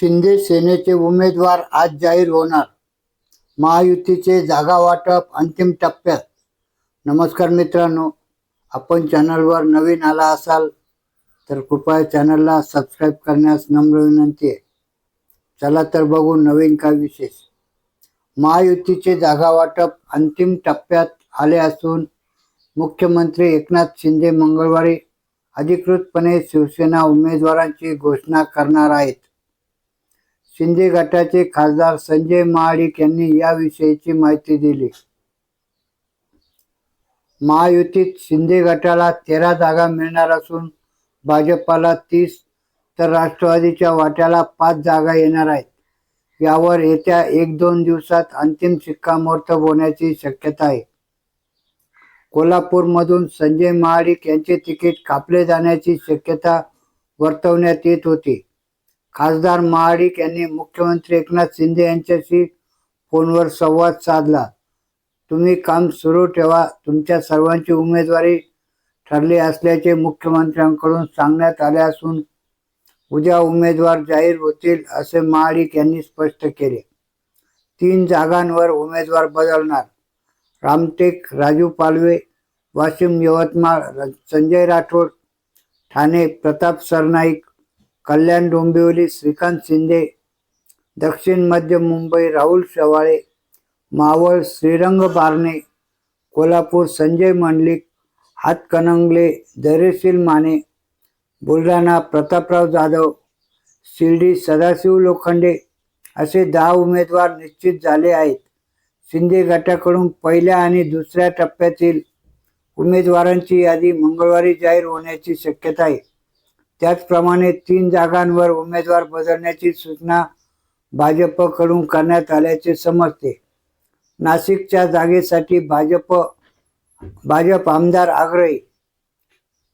शिंदे सेनेचे उमेदवार आज जाहीर होणार. महायुतीचे जागा वाटप अंतिम टप्प्यात. नमस्कार मित्रांनो आपण चॅनलवर नवीन आला असाल तर कृपया चॅनलला सबस्क्राईब करण्यास नम्र विनंती आहे. चला तर बघू नवीन काय विशेष. महायुतीचे जागा वाटप अंतिम टप्प्यात आले असून मुख्यमंत्री एकनाथ शिंदे मंगळवारी अधिकृतपणे शिवसेना उमेदवारांची घोषणा करणार आहेत. शिंदे गटाचे खासदार संजय महाडिक यांनी याविषयीची माहिती दिली. महायुतीत शिंदे गटाला तेरा जागा मिळणार असून भाजपाला तीस तर राष्ट्रवादीच्या वाट्याला पाच जागा येणार आहेत. यावर येत्या एक दोन दिवसात अंतिम शिक्कामोर्तब होण्याची शक्यता आहे. कोल्हापूरमधून संजय महाडिक यांचे तिकीट कापले जाण्याची शक्यता वर्तवण्यात येत होती. खासदार महाडिक यांनी मुख्यमंत्री एकनाथ शिंदे यांच्याशी फोनवर संवाद साधला. तुम्ही काम सुरू ठेवा तुमच्या सर्वांची उमेदवारी ठरली असल्याचे मुख्यमंत्र्यांकडून सांगण्यात आले असून उद्या उमेदवार जाहीर होतील असे महाडिक यांनी स्पष्ट केले. तीन जागांवर उमेदवार बदलणार. रामटेक राजू पालवे वाशिम यवतमाळ र- संजय राठोड ठाणे प्रताप सरनाईक कल्याण डोंबिवली श्रीकांत शिंदे दक्षिण मध्य मुंबई राहुल शवाळे मावळ श्रीरंग बारणे कोल्हापूर संजय मंडलिक हातकणंगले धैर्यशील माने बुलढाणा प्रतापराव जाधव शिर्डी सदाशिव लोखंडे असे दहा उमेदवार निश्चित झाले आहेत. शिंदे गटाकडून पहिल्या आणि दुसऱ्या टप्प्यातील उमेदवारांची यादी मंगळवारी जाहीर होण्याची शक्यता आहे. त्याचप्रमाणे तीन जागांवर उमेदवार बदलण्याची सूचना भाजपकडून करण्यात आल्याचे समजते. नाशिकच्या जागेसाठी भाजप भाजप आमदार आग्रही.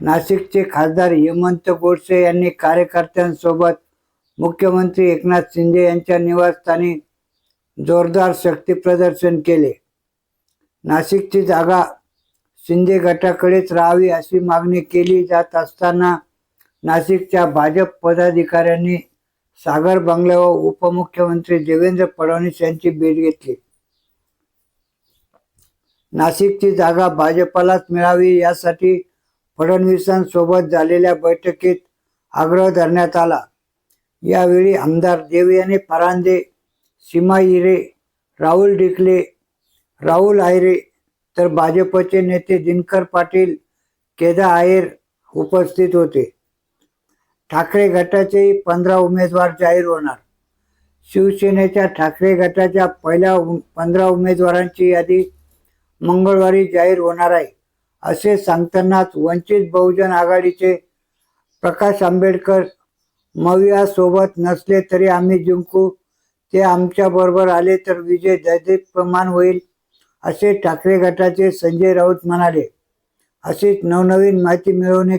नाशिकचे खासदार हेमंत गोडसे यांनी कार्यकर्त्यांसोबत मुख्यमंत्री एकनाथ शिंदे यांच्या निवासस्थानी जोरदार शक्ती प्रदर्शन केले. नाशिकची जागा शिंदे गटाकडेच राहावी अशी मागणी केली जात असताना नाशिकच्या भाजप पदाधिकाऱ्यांनी सागर बंगल्यावर उपमुख्यमंत्री देवेंद्र फडणवीस यांची भेट घेतली. नाशिकची जागा भाजपलाच मिळावी यासाठी फडणवीसांसोबत झालेल्या बैठकीत आग्रह धरण्यात आला. यावेळी आमदार देवयानी परांदे सीमा हिरे राहुल डिकले राहुल आयरे तर भाजपचे नेते दिनकर पाटील केदा आयर उपस्थित होते. ठाकरे गटाचे पंधरा उमेदवार जाहीर होणार. शिवसेनेच्या ठाकरे गटाच्या पहिल्या उम- पंधरा उमेदवारांची यादी मंगळवारी जाहीर होणार आहे. असे सांगतानाच वंचित बहुजन आघाडीचे प्रकाश आंबेडकर मविया सोबत नसले तरी आम्ही जिंकू. ते आमच्याबरोबर आले तर विजय दैदिप्यमान होईल असे ठाकरे गटाचे संजय राऊत म्हणाले. अशीच नवनवीन माहिती मिळवणे